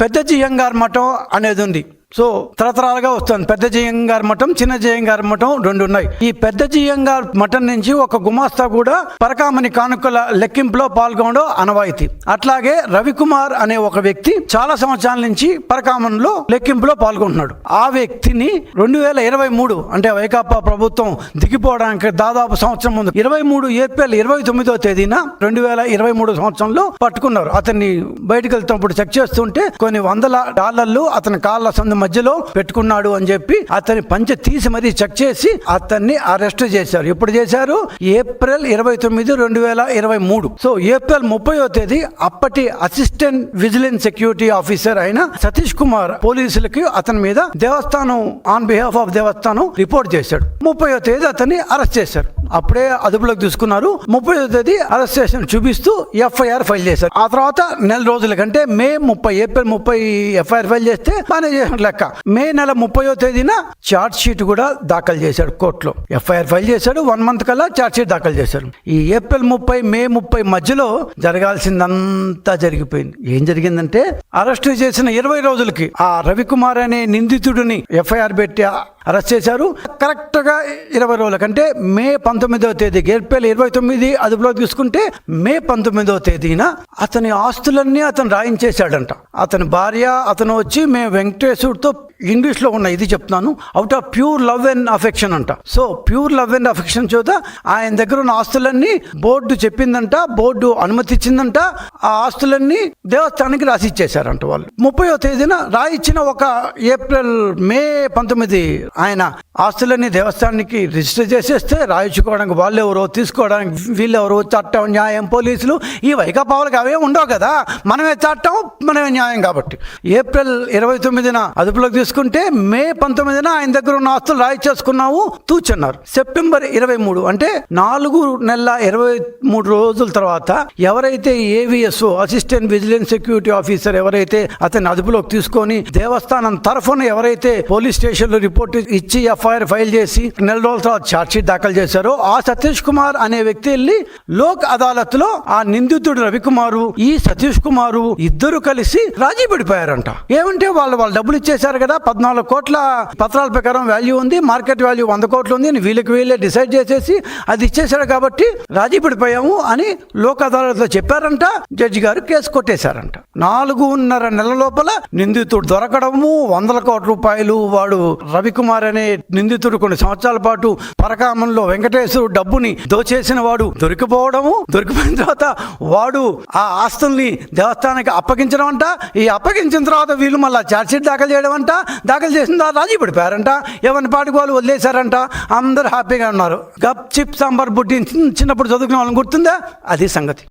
పెద్ద జియంగార్ మఠం అనేది ఉంది. సో తరతరాలుగా వస్తుంది. పెద్ద జియంగార్ మఠం చిన్న జియంగార్ మఠం రెండు ఉన్నాయి ఈ పెద్ద జియంగార్ మఠం నుంచి ఒక గుమాస్తా కూడా పరకామణి కానుకల లెక్కింపులో పాల్గొనడం అనవాయితీ అట్లాగే రవికుమార్ అనే ఒక వ్యక్తి చాలా సంవత్సరాల నుంచి పరకామణిలో లెక్కింపులో పాల్గొంటున్నాడు. ఆ వ్యక్తిని రెండు వేల ఇరవై మూడు అంటే వైకాపా ప్రభుత్వం దిగిపోవడానికి దాదాపు సంవత్సరం ముందు ఇరవై మూడు ఏప్రిల్ ఇరవై తొమ్మిదో తేదీన రెండు వేల ఇరవై మూడు సంవత్సరంలో పట్టుకున్నారు. అతన్ని బయటకు వెళ్తున్నప్పుడు చెక్ చేస్తుంటే కొన్ని వందల డాలర్లు అతని కాళ్ళ సందు మధ్యలో పెట్టుకున్నాడు అని చెప్పి అతని పంచె తీసి మరీ చెక్ చేసి అతన్ని అరెస్ట్ చేశారు. ఎప్పుడు చేశారు? ఏప్రిల్ ఇరవై తొమ్మిది రెండు వేల ఇరవై మూడు. సో ఏప్రిల్ ముప్పయో తేదీ అప్పటి అసిస్టెంట్ విజిలెన్స్ సెక్యూరిటీ ఆఫీసర్ అయిన సతీష్ కుమార్ పోలీసులకి అతని మీద దేవస్థానం ఆన్ బిహాఫ్ ఆఫ్ దేవస్థానం రిపోర్ట్ చేశాడు. ముప్పయో తేదీ అతన్ని అరెస్ట్ చేశారు. అప్పుడే అదుపులోకి తీసుకున్నారు. ముప్పై తేదీ అరెస్ట్ చేసిన చూపిస్తూ ఎఫ్ఐఆర్ ఫైల్ చేశారు. ఆ తర్వాత నెల రోజుల కంటే మే ముప్పై ఏప్రిల్ ముప్పై ఎఫ్ఐఆర్ ఫైల్ చేస్తే బాగానే చేసిన లెక్క. మే నెల ముప్పయో తేదీన చార్జ్ షీట్ కూడా దాఖలు చేశాడు కోర్టులో. ఎఫ్ఐఆర్ ఫైల్ చేశాడు. వన్ మంత్ కల్లా చార్జ్ షీట్ దాఖలు చేశారు. ఈ ఏప్రిల్ ముప్పై మే ముప్పై మధ్యలో జరగాల్సిందంతా జరిగిపోయింది. ఏం జరిగిందంటే అరెస్ట్ చేసిన ఇరవై రోజులకి ఆ రవికుమార్ అనే నిందితుడిని ఎఫ్ఐఆర్ పెట్టి అరెస్ట్ చేశారు. కరెక్ట్గా ఇరవై రోజుల కంటే మే పంతొమ్మిదవ తేదీ ఏప్రిల్ ఇరవై తొమ్మిది అదుపులో తీసుకుంటే మే పంతొమ్మిదవ తేదీన అతని ఆస్తులన్నీ అతను రాయించేశాడంట. అతని భార్య అతను వచ్చి మేము వెంకటేశ్వరుడితో ఇంగ్లీష్లో ఉన్న ఇది చెప్తున్నాను. Out of pure love and affection అంట. So pure love and affection చూత ఆయన దగ్గర ఉన్న ఆస్తులన్నీ బోర్డు చెప్పిందంట బోర్డు అనుమతి ఇచ్చిందంట ఆ ఆస్తులన్నీ దేవస్థానానికి రాసి ఇచ్చేశారంట వాళ్ళు. ముప్పయో తేదీన రాయిచ్చిన ఒక ఏప్రిల్ మే పంతొమ్మిది ఆయన ఆస్తులన్నీ దేవస్థానానికి రిజిస్టర్ చేసేస్తే రాయించుకోవడానికి వాళ్ళు ఎవరో తీసుకోవడానికి వీళ్ళెవరో చట్టం న్యాయం పోలీసులు ఈ వైకాపావులకు అవే ఉండవు కదా. మనమే చట్టం మనమే న్యాయం కాబట్టి. ఏప్రిల్ ఇరవై తొమ్మిదిన అదుపులోకి చేసుకుంటే మే పంతొమ్మిదిన ఆయన దగ్గర ఉన్న ఆస్తులు రాయిచేసుకున్నాము తూచన్నారు. సెప్టెంబర్ ఇరవై మూడు అంటే నాలుగు నెలల ఇరవై మూడు రోజుల తర్వాత ఎవరైతే AVS assistant vigilance security officer ఎవరైతే అతన్ని అదుపులోకి తీసుకొని దేవస్థానం తరఫున ఎవరైతే పోలీస్ స్టేషన్లో రిపోర్ట్ ఇచ్చి ఎఫ్ఐఆర్ ఫైల్ చేసి నెల రోజుల తర్వాత ఛార్జ్షీట్ దాఖలు చేశారో ఆ సతీష్ కుమార్ అనే వ్యక్తి వెళ్ళి లోక్ అదాలత్లో ఆ నిందితుడు రవికుమారు ఈ సతీష్ కుమారు ఇద్దరు కలిసి రాజీ పడిపోయారంట ఏమంటే వాళ్ళు వాళ్ళు డబ్బులు ఇచ్చేశారు కదా పద్నాలుగు కోట్ల పత్రాల ప్రకారం వాల్యూ ఉంది మార్కెట్ వాల్యూ వంద కోట్లు ఉంది అని వీళ్ళకి వీళ్ళే డిసైడ్ చేసేసి అది ఇచ్చేశాడు కాబట్టి రాజీ పడిపోయాము అని లోక్ అదాలత్లో చెప్పారంట. జడ్జి గారు కేసు కొట్టేశారంట. నాలుగున్నర నెలల లోపల నిందితుడు దొరకడము. వందల కోట్ల రూపాయలు వాడు రవికుమార్ అనే నిందితుడు కొన్ని సంవత్సరాల పాటు పరకామంలో వెంకటేశ్వరుడు డబ్బుని దోచేసిన వాడు దొరికిపోవడము. దొరికిపోయిన తర్వాత వాడు ఆ ఆస్తుల్ని దేవస్థానానికి అప్పగించడం అంట. ఈ అప్పగించిన తర్వాత వీళ్ళు మళ్ళీ ఛార్జ్షీట్ దాఖలు చేయడం అంట. దాఖలు చేసిన తర్వాత రాజీ పడిపోయారంట. ఎవరిని పాటికి వాళ్ళు వదిలేశారంట. అందరూ హ్యాపీగా ఉన్నారు. గప్ చిప్ సాంబార్ బుడ్డి చిన్నప్పుడు చదువుకునే వాళ్ళని గుర్తుందా? అది సంగతి.